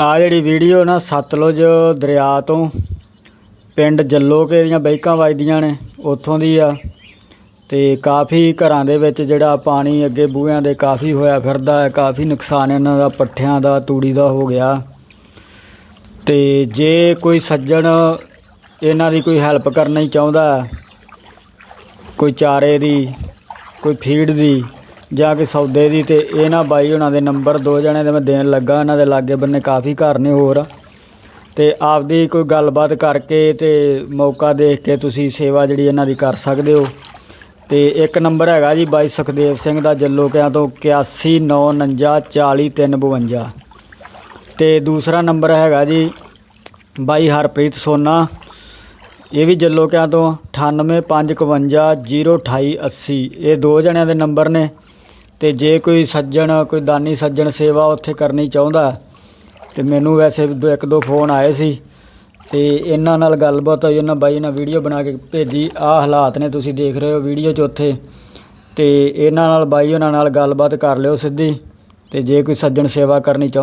ਆ ਜਿਹੜੀ ਵੀਡੀਓ ਨਾ ਸਤਲੁਜ ਦਰਿਆ ਤੋਂ ਪਿੰਡ ਜੱਲੋਕੇ ਦੀਆਂ ਬਾਈਕਾਂ ਵੱਜਦੀਆਂ ਨੇ, ਉੱਥੋਂ ਦੀ ਆ। ਤੇ ਕਾਫੀ ਘਰਾਂ ਦੇ ਵਿੱਚ ਜਿਹੜਾ ਪਾਣੀ ਅੱਗੇ ਬੂਹਿਆਂ ਦੇ ਕਾਫੀ ਹੋਇਆ ਫਿਰਦਾ ਹੈ, ਕਾਫੀ ਨੁਕਸਾਨ ਇਹਨਾਂ ਦਾ ਪੱਠਿਆਂ ਦਾ, ਤੂੜੀ ਦਾ ਹੋ ਗਿਆ। ਤੇ ਜੇ ਕੋਈ ਸੱਜਣ ਇਹਨਾਂ ਦੀ ਕੋਈ ਹੈਲਪ ਕਰਨੀ ਚਾਹੁੰਦਾ ਕੋਈ ਚਾਰੇ ਦੀ, ਕੋਈ ਫੀਡ ਦੀ ਜਾਂ ਕਿ ਸੌਦੇ ਦੀ ਤੇ ਨਾ ਬਾਈ ਉਹਨਾਂ ਦੇ ਨੰਬਰ ਦੋ ਜਣੇ ਦੇ ਮੈਂ ਦੇਣ ਲੱਗਾ ਇਹਨਾਂ ਦੇ ਲਾਗੇ ਬੰਨੇ ਕਾਫੀ ਘਰ ਨੇ ਹੋਰ। ਤੇ ਆਪਦੀ ਕੋਈ ਗੱਲਬਾਤ ਕਰਕੇ ਤੇ ਮੌਕਾ ਦੇਖ ਕੇ ਤੁਸੀਂ ਸੇਵਾ ਜਿਹੜੀ ਇਹਨਾਂ ਦੀ ਕਰ ਸਕਦੇ ਹੋ। ਤੇ ਇੱਕ ਨੰਬਰ ਹੈਗਾ ਜੀ ਬਾਈ ਸੁਖਦੇਵ ਸਿੰਘ ਦਾ ਜੱਲੋਕਿਆਂ ਤੋਂ 8199404352 ਤੇ ਦੂਸਰਾ ਨੰਬਰ ਹੈਗਾ ਜੀ ਬਾਈ ਹਰਪ੍ਰੀਤ ਸੋਨਾ। ਇਹ ਵੀ ਜੱਲੋਕਿਆਂ ਤੋਂ 9855502880 ਇਹ ਦੋ ਜਣਿਆਂ ਦੇ ਨੰਬਰ ਨੇ। ਤੇ ਜੇ ਕੋਈ ਸੱਜਣ, ਕੋਈ ਦਾਨੀ ਸੱਜਣ ਸੇਵਾ ਉੱਥੇ ਕਰਨੀ ਚਾਹੁੰਦਾ, ਤੇ ਮੈਨੂੰ ਵੈਸੇ ਦੋ ਇੱਕ ਦੋ ਫੋਨ ਆਏ ਸੀ। ਤੇ ਇਹਨਾਂ ਨਾਲ ਗੱਲਬਾਤ ਹੋਈ, ਉਹਨਾਂ ਬਾਈ ਨਾਲ ਵੀਡੀਓ ਬਣਾ ਕੇ ਭੇਜੀ। ਆਹ ਹਾਲਾਤ ਨੇ, ਤੁਸੀਂ ਦੇਖ ਰਹੇ ਹੋ ਵੀਡੀਓ 'ਚ ਉੱਥੇ। ਤੇ ਇਹਨਾਂ ਨਾਲ ਬਾਈ ਉਹਨਾਂ ਨਾਲ ਗੱਲਬਾਤ ਕਰ ਲਿਓ ਸਿੱਧੀ। ਤੇ ਜੇ ਕੋਈ ਸੱਜਣ ਸੇਵਾ ਕਰਨੀ ਚਾਹੁੰਦਾ